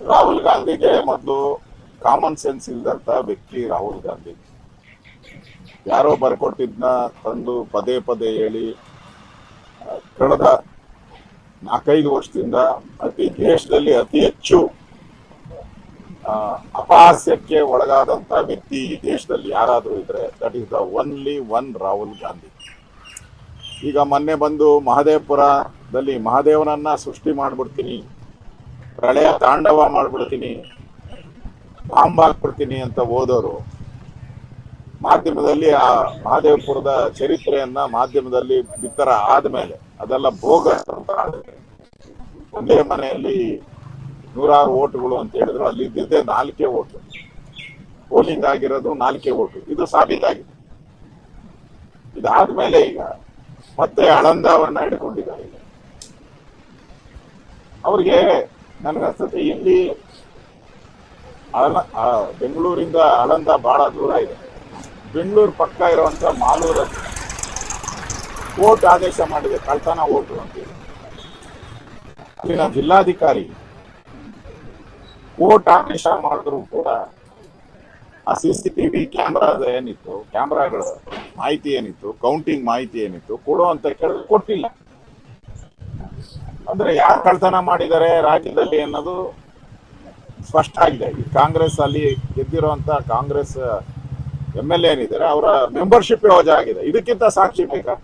ರಾಹುಲ್ ಗಾಂಧಿಗೆ ಮೊದಲು common sense ಇಲ್ದಂತ ವ್ಯಕ್ತಿ ರಾಹುಲ್ ಗಾಂಧಿ. ಯಾರೋ ಬರ್ಕೊಟ್ಟಿದ್ನ ತಂದು ಪದೇ ಪದೇ ಹೇಳಿ ಕಳೆದ ನಾಲ್ಕೈದು ವರ್ಷದಿಂದ ಅತಿ ದೇಶದಲ್ಲಿ ಅತಿ ಹೆಚ್ಚು ಅಪಹಾಸ್ಯಕ್ಕೆ ಒಳಗಾದಂತ ವ್ಯಕ್ತಿ ಈ ದೇಶದಲ್ಲಿ ಯಾರಾದರೂ ಇದ್ರೆ that is the only one Rahul Gandhi. ಈಗ ಮೊನ್ನೆ ಬಂದು ಮಹದೇವಪುರದಲ್ಲಿ ಮಹಾದೇವನನ್ನ ಸೃಷ್ಟಿ ಮಾಡ್ಬಿಡ್ತೀನಿ. ಪ್ರಳಯ ತಾಂಡವ ಮಾಡ್ಬಿಡ್ತೀನಿ, ಬಾಂಬ್ ಹಾಕ್ಬಿಡ್ತೀನಿ ಅಂತ ಓದೋರು, ಮಾಧ್ಯಮದಲ್ಲಿ ಆ ಮಹಾದೇವಪುರದ ಚರಿತ್ರೆಯನ್ನ ಮಾಧ್ಯಮದಲ್ಲಿ ಬಿತ್ತರ ಆದ್ಮೇಲೆ, ಅದೆಲ್ಲ ಭೋಗ ಒಂದೇ ಮನೆಯಲ್ಲಿ ನೂರಾರು ಓಟುಗಳು ಅಂತ ಹೇಳಿದ್ರು ಅಲ್ಲಿ ಇದ್ದಿದ್ದೇ ನಾಲ್ಕೇ ಓಟು. ಪೋಲಿಂಗ್ ಆಗಿರೋದು ನಾಲ್ಕೇ ಓಟು, ಇದು ಸಾಬೀತಾಗಿದೆ. ಇದಾದ್ಮೇಲೆ ಈಗ ಮತ್ತೆ ಆಳಂದವನ್ನ ಹಿಡ್ಕೊಂಡಿದ್ದಾರೆ. ಈಗ ಅವ್ರಿಗೆ ನನಗನ್ಸುತ್ತೆ ಇಲ್ಲಿ ಬೆಂಗಳೂರಿಂದ ಆಳಂದ ಬಹಳ ದೂರ ಇದೆ. ಬೆಂಗಳೂರು ಪಕ್ಕ ಇರುವಂತ ಮಾಲೂರ ಕೋರ್ಟ್ ಆದೇಶ ಮಾಡಿದೆ, ಕಳ್ತನ ಓಟು ಅಂತೇಳಿ ಅಲ್ಲಿನ ಜಿಲ್ಲಾಧಿಕಾರಿ ಕೋರ್ಟ್ ಆದೇಶ ಮಾಡಿದ್ರು ಕೂಡ ಆ ಸಿ ಸಿ ಟಿವಿ ಕ್ಯಾಮ್ರಾದ ಏನಿತ್ತು, ಕ್ಯಾಮ್ರಾಗಳ ಮಾಹಿತಿ ಏನಿತ್ತು ಕೌಂಟಿಂಗ್ ಮಾಹಿತಿ ಏನಿತ್ತು, ಕೊಡು ಅಂತ ಕೇಳಿದ್ರೆ, ಕೊಟ್ಟಿಲ್ಲ. ಅಂದ್ರೆ ಯಾರು ಕಳ್ತನ ಮಾಡಿದ್ದಾರೆ ರಾಜ್ಯದಲ್ಲಿ ಅನ್ನೋದು ಸ್ಪಷ್ಟ ಆಗಿದೆ ಈ ಕಾಂಗ್ರೆಸ್ ಅಲ್ಲಿ ಗೆದ್ದಿರುವಂತ ಕಾಂಗ್ರೆಸ್ ಎಂ ಎಲ್ ಎ ಏನಿದ್ದಾರೆ, ಅವರ ಮೆಂಬರ್ಶಿಪ್ ವಜಾ ಆಗಿದೆ ಇದಕ್ಕಿಂತ ಸಾಕ್ಷಿ ಬೇಕಾ?